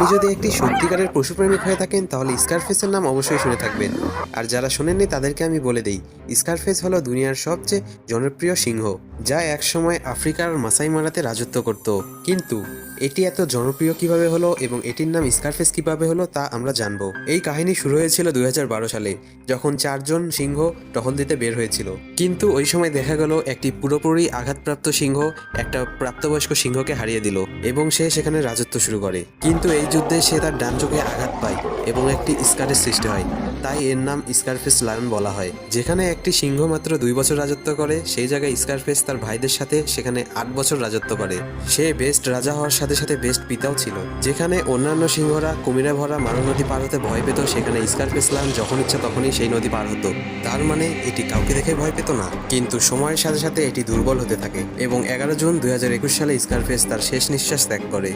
আপনি যদি একটি সত্যিকারের পশুপ্রেমিক হয়ে থাকেন, তাহলে স্কারফেসের নাম অবশ্যই শুনে থাকবেন। আর যারা শোনেননি, তাদেরকে আমি বলে দিই স্কারফেস হলো দুনিয়ার সবচেয়ে জনপ্রিয় সিংহ, যা একসময় আফ্রিকার মাসাই মারাতে রাজত্ব করত। কিন্তু এটি এত জনপ্রিয় কীভাবে হলো এবং এটির নাম স্কারফেস কীভাবে হলো, তা আমরা জানব। এই কাহিনী শুরু হয়েছিল দুই হাজার বারো সালে, যখন চারজন সিংহ টহল দিতে বের হয়েছিল। কিন্তু ওই সময় দেখা গেল, একটি পুরোপুরি আঘাতপ্রাপ্ত সিংহ একটা প্রাপ্তবয়স্ক সিংহকে হারিয়ে দিল, এবং সে সেখানে রাজত্ব শুরু করে। কিন্তু এই যুদ্ধে সে তার ডান চোখে আঘাত পায় এবং একটি স্কারের সৃষ্টি হয়। তাই এর নাম স্কারফেস লায়ন বলা হয়। যেখানে একটি সিংহ মাত্র দুই বছর রাজত্ব করে, সেই জায়গায় স্কারফেস তার ভাইদের সাথে সেখানে আট বছর রাজত্ব করে। সে বেস্ট রাজা হওয়ার সাথে সাথে বেস্ট পিতাও ছিল। যেখানে অন্যান্য সিংহরা কুমিরে ভরা মানব নদী পার হতে ভয় পেত, সেখানে স্কারফেস লায়ন যখন ইচ্ছা তখনই সেই নদী পার হতো। তার মানে এটি কাউকে দেখে ভয় পেত না। কিন্তু সময়ের সাথে সাথে এটি দুর্বল হতে থাকে এবং এগারো জুন দুই হাজার একুশ সালে স্কারফেস তার শেষ নিঃশ্বাস ত্যাগ করে।